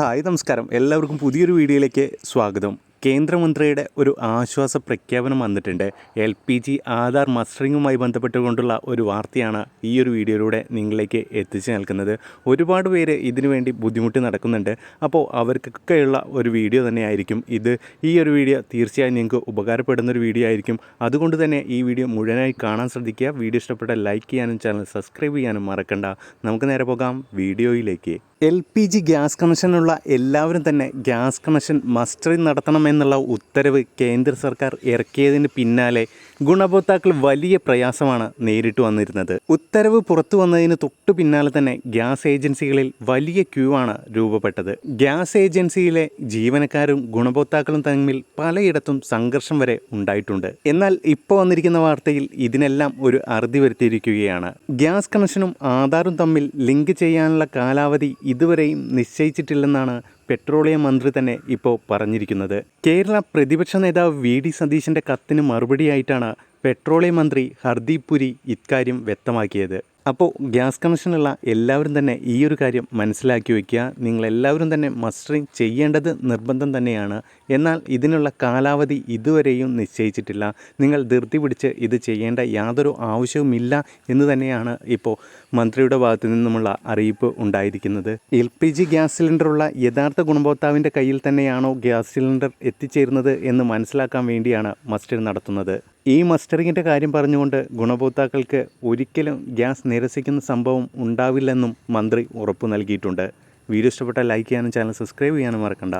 Hi നമസ്കാരം. എല്ലാവർക്കും പുതിയൊരു വീഡിയോയിലേക്ക് സ്വാഗതം. കേന്ദ്രമന്ത്രിയുടെ ഒരു ആശ്വാസ പ്രഖ്യാപനം വന്നിട്ടുണ്ട്. എൽ പി ജി ആധാർ മസ്റ്ററിങ്ങുമായി ബന്ധപ്പെട്ടുകൊണ്ടുള്ള ഒരു വാർത്തയാണ് ഈ ഒരു വീഡിയോയിലൂടെ നിങ്ങളിലേക്ക് എത്തിച്ചു നൽകുന്നത്. ഒരുപാട് പേര് ഇതിനുവേണ്ടി ബുദ്ധിമുട്ട് നടക്കുന്നുണ്ട്. അപ്പോൾ അവർക്കൊക്കെയുള്ള ഒരു വീഡിയോ തന്നെയായിരിക്കും ഇത്. ഈ ഒരു വീഡിയോ തീർച്ചയായും നിങ്ങൾക്ക് ഉപകാരപ്പെടുന്ന ഒരു വീഡിയോ ആയിരിക്കും. അതുകൊണ്ട് തന്നെ ഈ വീഡിയോ മുഴുവനായി കാണാൻ ശ്രദ്ധിക്കുക. വീഡിയോ ഇഷ്ടപ്പെട്ട ലൈക്ക് ചെയ്യാനും ചാനൽ സബ്സ്ക്രൈബ് ചെയ്യാനും മറക്കണ്ട. നമുക്ക് നേരെ പോകാം വീഡിയോയിലേക്ക്. എൽ പി ജി ഗ്യാസ് കണക്ഷനുള്ള എല്ലാവരും തന്നെ ഗ്യാസ് കണക്ഷൻ മസ്റ്ററി നടത്തണമെന്നുള്ള ഉത്തരവ് കേന്ദ്ര സർക്കാർ ഇറക്കിയതിന് പിന്നാലെ ഗുണഭോക്താക്കൾ വലിയ പ്രയാസമാണ് നേരിട്ട് വന്നിരുന്നത്. ഉത്തരവ് പുറത്തു വന്നതിന് തൊട്ടു പിന്നാലെ തന്നെ ഗ്യാസ് ഏജൻസികളിൽ വലിയ ക്യൂ ആണ് രൂപപ്പെട്ടത്. ഗ്യാസ് ഏജൻസിയിലെ ജീവനക്കാരും ഗുണഭോക്താക്കളും തമ്മിൽ പലയിടത്തും സംഘർഷം വരെ ഉണ്ടായിട്ടുണ്ട്. എന്നാൽ ഇപ്പോൾ വന്നിരിക്കുന്ന വാർത്തയിൽ ഇതിനെല്ലാം ഒരു അറുതി വരുത്തിയിരിക്കുകയാണ്. ഗ്യാസ് കണക്ഷനും ആധാറും തമ്മിൽ ലിങ്ക് ചെയ്യാനുള്ള കാലാവധി ഇതുവരെയും നിശ്ചയിച്ചിട്ടില്ലെന്നാണ് പെട്രോളിയം മന്ത്രി തന്നെ ഇപ്പോൾ പറഞ്ഞിരിക്കുന്നത്. കേരള പ്രതിപക്ഷ നേതാവ് വി ഡി സതീശന്റെ കത്തിന് മറുപടിയായിട്ടാണ് പെട്രോളിയം മന്ത്രി ഹർദീപ് പുരി ഇക്കാര്യം വ്യക്തമാക്കിയത്. അപ്പോൾ ഗ്യാസ് കണക്ഷനുള്ള എല്ലാവരും തന്നെ ഈ ഒരു കാര്യം മനസ്സിലാക്കി വയ്ക്കുക നിങ്ങളെല്ലാവരും തന്നെ മസ്റ്ററിങ് ചെയ്യേണ്ടത് നിർബന്ധം തന്നെയാണ്. എന്നാൽ ഇതിനുള്ള കാലാവധി ഇതുവരെയും നിശ്ചയിച്ചിട്ടില്ല. നിങ്ങൾ ധൃതി പിടിച്ച് ഇത് ചെയ്യേണ്ട യാതൊരു ആവശ്യവുമില്ല എന്ന് തന്നെയാണ് ഇപ്പോൾ മന്ത്രിയുടെ ഭാഗത്തു നിന്നുമുള്ള അറിയിപ്പ് ഉണ്ടായിരിക്കുന്നത്. എൽ പി ജി ഗ്യാസ് സിലിണ്ടറുള്ള യഥാർത്ഥ ഗുണഭോക്താവിന്റെ കയ്യിൽ തന്നെയാണോ ഗ്യാസ് സിലിണ്ടർ എത്തിച്ചേരുന്നത് എന്ന് മനസ്സിലാക്കാൻ വേണ്ടിയാണ് മസ്റ്റർ നടത്തുന്നത്. ഈ മസ്റ്ററിങ്ങിന്റെ കാര്യം പറഞ്ഞുകൊണ്ട് ഗുണഭോക്താക്കൾക്ക് ഒരിക്കലും ഗ്യാസ് നിരസിക്കുന്ന സംഭവം ഉണ്ടാവില്ലെന്നും മന്ത്രി ഉറപ്പു നൽകിയിട്ടുണ്ട്. വീഡിയോ ഇഷ്ടപ്പെട്ടാൽ ലൈക്ക് ചെയ്യാനും ചാനൽ സബ്സ്ക്രൈബ് ചെയ്യാനും മറക്കണ്ട.